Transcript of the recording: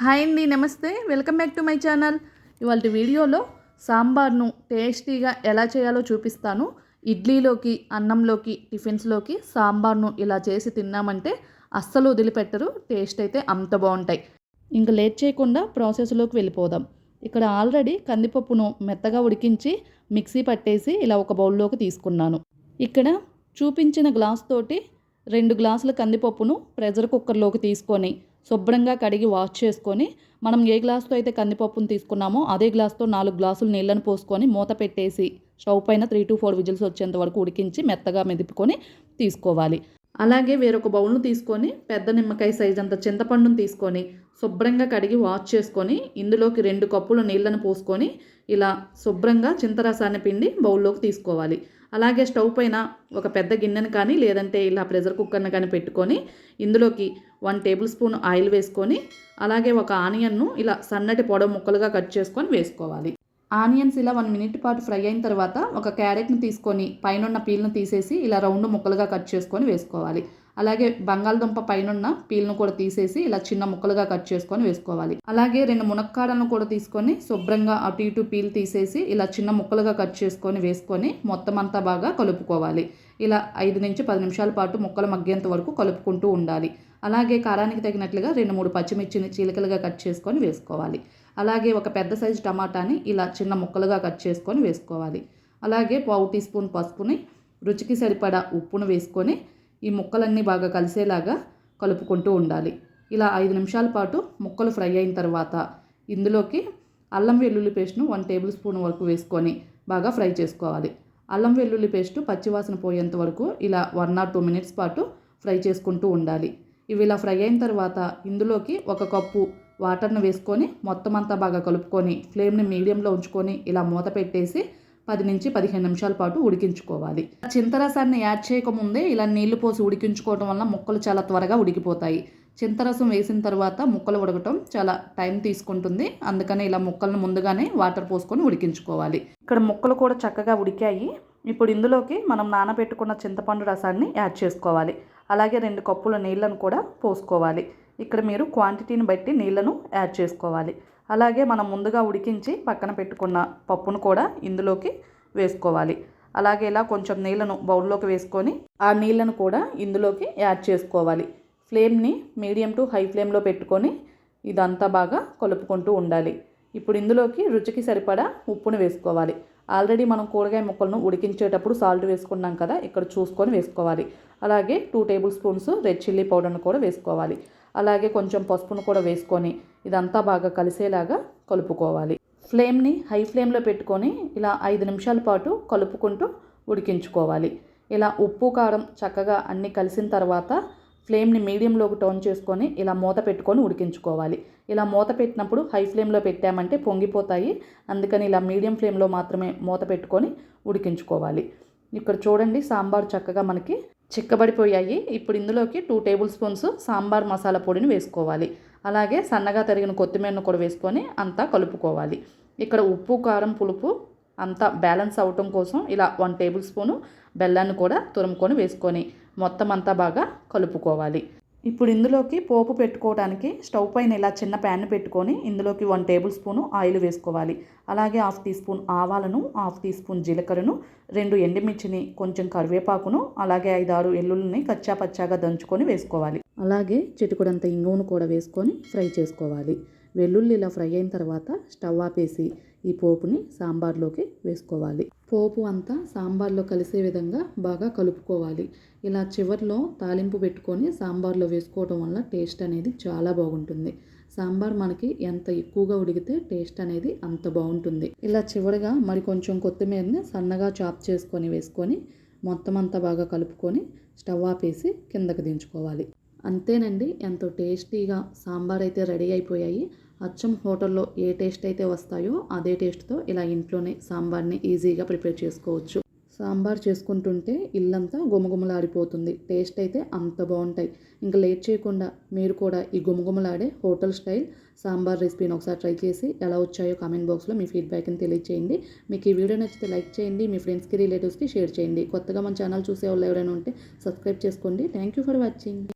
Hi అండి నమస్తే. Welcome back to my channel. ఇవాళ వీడియోలో సాంబార్ను టేస్టీగా ఎలా చేయాలో చూపిస్తాను. ఇడ్లీలోకి అన్నంలోకి టిఫిన్స్లోకి సాంబార్ను ఇలా చేసి తిన్నామంటే అస్సలు వదిలిపెట్టరు. టేస్ట్ అయితే అంత బాగుంటాయి. ఇంకా లేట్ చేయకుండా ప్రాసెస్లోకి వెళ్ళిపోదాం. ఇక్కడ ఆల్రెడీ కందిపప్పును మెత్తగా ఉడికించి మిక్సీ పట్టేసి ఇలా ఒక బౌల్లోకి తీసుకున్నాను. ఇక్కడ చూపించిన గ్లాస్ తోటి రెండు గ్లాసుల కందిపప్పును ప్రెషర్ కుక్కర్లోకి తీసుకొని శుభ్రంగా కడిగి వాష్ చేసుకొని మనం ఏ గ్లాస్తో అయితే కందిపప్పును తీసుకున్నామో అదే గ్లాస్తో నాలుగు గ్లాసులు నీళ్ళను పోసుకొని మూత పెట్టేసి స్టవ్ పైన త్రీ టు ఫోర్ విజిల్స్ వచ్చేంత వరకు ఉడికించి మెత్తగా మెదుపుకొని తీసుకోవాలి. అలాగే వేరొక బౌల్ను తీసుకొని పెద్ద నిమ్మకాయ సైజ్ అంత చింతపండును తీసుకొని శుభ్రంగా కడిగి వాష్ చేసుకొని ఇందులోకి రెండు కప్పులు నీళ్ళను పోసుకొని ఇలా శుభ్రంగా చింతరసాన్ని పిండి బౌల్లోకి తీసుకోవాలి. అలాగే స్టవ్ పైన ఒక పెద్ద గిన్నెను కానీ లేదంటే ఇలా ప్రెషర్ కుక్కర్ని కానీ పెట్టుకొని ఇందులోకి వన్ టేబుల్ స్పూన్ ఆయిల్ వేసుకొని అలాగే ఒక ఆనియన్ను ఇలా సన్నటి పొడవు ముక్కలుగా కట్ చేసుకొని వేసుకోవాలి. ఆనియన్స్ ఇలా వన్ మినిట్ పాటు ఫ్రై అయిన తర్వాత ఒక క్యారెట్ని తీసుకొని పైన పీల్ను తీసేసి ఇలా రౌండ్ ముక్కలుగా కట్ చేసుకొని వేసుకోవాలి. అలాగే బంగాళదుంప పైన పీల్ను కూడా తీసేసి ఇలా చిన్న ముక్కలుగా కట్ చేసుకొని వేసుకోవాలి. అలాగే రెండు మునక్కాడలను కూడా తీసుకొని శుభ్రంగా అటు ఇటు పీల్ తీసేసి ఇలా చిన్న ముక్కలుగా కట్ చేసుకొని వేసుకొని మొత్తం అంతా బాగా కలుపుకోవాలి. ఇలా ఐదు నుంచి పది నిమిషాల పాటు ముక్కలు మగ్గేంత వరకు కలుపుకుంటూ ఉండాలి. అలాగే కారానికి తగినట్లుగా రెండు మూడు పచ్చిమిర్చిని చీలికలుగా కట్ చేసుకొని వేసుకోవాలి. అలాగే ఒక పెద్ద సైజు టమాటాని ఇలా చిన్న ముక్కలుగా కట్ చేసుకొని వేసుకోవాలి. అలాగే పావు టీ స్పూన్ పసుపుని రుచికి సరిపడా ఉప్పును వేసుకొని ఈ ముక్కలన్నీ బాగా కలిసేలాగా కలుపుకుంటూ ఉండాలి. ఇలా ఐదు నిమిషాల పాటు ముక్కలు ఫ్రై అయిన తర్వాత ఇందులోకి అల్లం వెల్లుల్లి పేస్ట్ను వన్ టేబుల్ స్పూన్ వరకు వేసుకొని బాగా ఫ్రై చేసుకోవాలి. అల్లం వెల్లుల్లి పేస్టు పచ్చివాసన పోయేంత వరకు ఇలా వన్ ఆర్ టూ మినిట్స్ పాటు ఫ్రై చేసుకుంటూ ఉండాలి. ఇవి ఇలా ఫ్రై అయిన తర్వాత ఇందులోకి ఒక కప్పు వాటర్ను వేసుకొని మొత్తం అంతా బాగా కలుపుకొని ఫ్లేమ్ని మీడియంలో ఉంచుకొని ఇలా మూత పెట్టేసి పది నుంచి పదిహేను నిమిషాల పాటు ఉడికించుకోవాలి. చింతరసాన్ని యాడ్ చేయకముందే ఇలా నీళ్ళు పోసి ఉడికించుకోవడం వల్ల ముక్కలు చాలా త్వరగా ఉడికిపోతాయి. చింతరసం వేసిన తర్వాత ముక్కలు ఉడకటం చాలా టైం తీసుకుంటుంది. అందుకని ఇలా ముక్కలను ముందుగానే వాటర్ పోసుకొని ఉడికించుకోవాలి. ఇక్కడ ముక్కలు కూడా చక్కగా ఉడికాయి. ఇప్పుడు ఇందులోకి మనం నానబెట్టుకున్న చింతపండు రసాన్ని యాడ్ చేసుకోవాలి. అలాగే రెండు కప్పుల నీళ్ళను కూడా పోసుకోవాలి. ఇక్కడ మీరు క్వాంటిటీని బట్టి నీళ్ళను యాడ్ చేసుకోవాలి. అలాగే మనం ముందుగా ఉడికించి పక్కన పెట్టుకున్న పప్పును కూడా ఇందులోకి వేసుకోవాలి. అలాగే ఇలా కొంచెం నీళ్ళను బౌల్లోకి వేసుకొని ఆ నీళ్ళను కూడా ఇందులోకి యాడ్ చేసుకోవాలి. ఫ్లేమ్ని మీడియం టు హై ఫ్లేమ్లో పెట్టుకొని ఇదంతా బాగా కలుపుకుంటూ ఉండాలి. ఇప్పుడు ఇందులోకి రుచికి సరిపడా ఉప్పును వేసుకోవాలి. ఆల్రెడీ మనం కూరగాయ ముక్కలను ఉడికించేటప్పుడు సాల్ట్ వేసుకున్నాం కదా ఇక్కడ చూసుకొని వేసుకోవాలి. అలాగే two tablespoons red chilli పౌడర్ను కూడా వేసుకోవాలి. అలాగే కొంచెం పసుపును కూడా వేసుకొని ఇదంతా బాగా కలిసేలాగా కలుపుకోవాలి. ఫ్లేమ్ని హై ఫ్లేమ్లో పెట్టుకొని ఇలా ఐదు నిమిషాల పాటు కలుపుకుంటూ ఉడికించుకోవాలి. ఇలా ఉప్పు కారం చక్కగా అన్నీ కలిసిన తర్వాత ఫ్లేమ్ని మీడియంలోకి టర్న్ చేసుకొని ఇలా మూత పెట్టుకొని ఉడికించుకోవాలి. ఇలా మూత పెట్టినప్పుడు హై ఫ్లేమ్లో పెట్టామంటే పొంగిపోతాయి. అందుకని ఇలా మీడియం ఫ్లేమ్లో మాత్రమే మూత పెట్టుకొని ఉడికించుకోవాలి. ఇక్కడ చూడండి సాంబార్ చక్కగా మనకి చిక్కబడిపోయాయి. ఇప్పుడు ఇందులోకి two tablespoons sambar masala పొడిని వేసుకోవాలి. అలాగే సన్నగా తరిగిన కొత్తిమీరను కూడా వేసుకొని అంతా కలుపుకోవాలి. ఇక్కడ ఉప్పు కారం పులుపు అంతా బ్యాలెన్స్ అవటం కోసం ఇలా వన్ టేబుల్ స్పూను బెల్లాన్ని కూడా తురుముకొని వేసుకొని మొత్తం అంతా బాగా కలుపుకోవాలి. ఇప్పుడు ఇందులోకి పోపు పెట్టుకోవడానికి స్టవ్ పైన ఇలా చిన్న ప్యాన్ పెట్టుకొని ఇందులోకి వన్ టేబుల్ స్పూను ఆయిల్ వేసుకోవాలి. అలాగే హాఫ్ టీ స్పూన్ ఆవాలను హాఫ్ టీ స్పూన్ జీలకర్రను రెండు ఎండుమిర్చిని కొంచెం కరివేపాకును అలాగే ఐదారు ఎల్లుల్ని కచ్చా పచ్చాగా దంచుకొని వేసుకోవాలి. అలాగే చిటుకుడంత ఇంగువను కూడా వేసుకొని ఫ్రై చేసుకోవాలి. వెల్లుల్లి ఇలా ఫ్రై అయిన తర్వాత స్టవ్ ఆపేసి ఈ పోపుని సాంబార్లోకి వేసుకోవాలి. పోపు అంతా సాంబార్లో కలిసే విధంగా బాగా కలుపుకోవాలి. ఇలా చివరిలో తాలింపు పెట్టుకొని సాంబార్లో వేసుకోవడం వల్ల టేస్ట్ అనేది చాలా బాగుంటుంది. సాంబార్ మనకి ఎంత ఎక్కువగా ఉడికితే టేస్ట్ అనేది అంత బాగుంటుంది. ఇలా చివరిగా మరి కొంచెం కొత్తిమీరని సన్నగా చాప్ చేసుకొని వేసుకొని మొత్తం అంతా బాగా కలుపుకొని స్టవ్ ఆపేసి కిందకు దించుకోవాలి. అంతేనండి ఎంతో టేస్టీగా సాంబార్ అయితే రెడీ అయిపోయాయి. అచ్చం హోటల్లో ఏ టేస్ట్ అయితే వస్తాయో అదే టేస్ట్తో ఇలా ఇంట్లోనే సాంబార్ని ఈజీగా ప్రిపేర్ చేసుకోవచ్చు. సాంబార్ చేసుకుంటుంటే ఇల్లంతా గుమగుమలాడిపోతుంది. టేస్ట్ అయితే అంత బాగుంటాయి. ఇంకా లేట్ చేయకుండా మీరు కూడా ఈ గుమగుమలాడే హోటల్ స్టైల్ సాంబార్ రెసిపీని ఒకసారి ట్రై చేసి ఎలా వచ్చాయో కామెంట్ బాక్స్లో మీ ఫీడ్బ్యాక్ని తెలియచేయండి. మీకు ఈ వీడియో నచ్చితే లైక్ చేయండి మీ ఫ్రెండ్స్కి రిలేటివ్స్కి షేర్ చేయండి. కొత్తగా మన ఛానల్ చూసే వాళ్ళు ఎవరైనా ఉంటే సబ్స్క్రైబ్ చేసుకోండి. Thank you for watching.